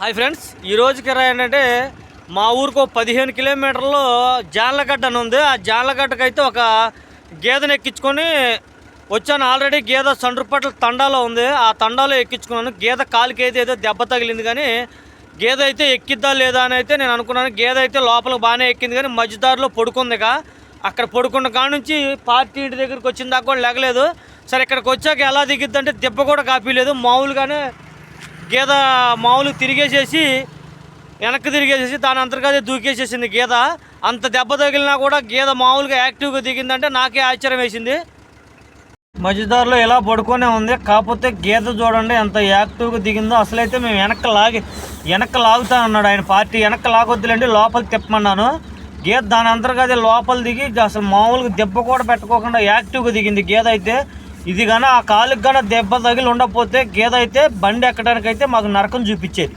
Hi friends ఈ రోజు కిరాయి ఏంటంటే మా ఊరికి ఒక పదిహేను కిలోమీటర్లో జాన్లగడ్డ అని ఉంది. ఆ జాలగడ్డకైతే అయితే ఒక గేదెను ఎక్కించుకొని వచ్చాను. ఆల్రెడీ గేదె సండ్రుపట్ల తండాలో ఉంది. ఆ తండాలో ఎక్కించుకున్నాను. గేదె కాలుకి అయితే ఏదో దెబ్బ తగిలింది కానీ గేదె అయితే ఎక్కిద్దా లేదా అని అయితే నేను అనుకున్నాను. గేదె అయితే లోపల బాగానే ఎక్కింది కానీ మధ్యదారిలో పడుకుందిక అక్కడ పడుకున్న కాడ నుంచి పార్టీ ఇంటి దగ్గరికి వచ్చిన దాకా కూడా లేగలేదు. సరే ఇక్కడికి వచ్చాక ఎలా దిగిద్దంటే దెబ్బ కూడా కాపీ లేదు మామూలుగానే గేద మామూలు తిరిగేసేసి వెనక్కి తిరిగేసేసి దాని అంతర్గత దూకేసేసింది గేద. అంత దెబ్బ తగిలినా కూడా గేద మామూలుగా యాక్టివ్గా దిగిందంటే నాకే ఆశ్చర్యం వేసింది. మధ్యదారిలో ఇలా పడుకొనే ఉంది? కాకపోతే గీత చూడండి ఎంత యాక్టివ్గా దిగిందో. అసలైతే మేము వెనక్క లాగి వెనక్క లాగుతా అన్నాడు ఆయన పార్టీ. వెనక్క లాగొద్దులేండి లోపల తిప్పమన్నాను. గీత దాని అంతర్గత లోపల దిగి అసలు మామూలుగా దెబ్బ కూడా పెట్టుకోకుండా యాక్టివ్గా దిగింది గేద అయితే. ఇది కానీ ఆ కాలుకి కానీ దెబ్బ తగిలి ఉండకపోతే గేదె అయితే బండి ఎక్కడానికైతే మాకు నరకం చూపించేది.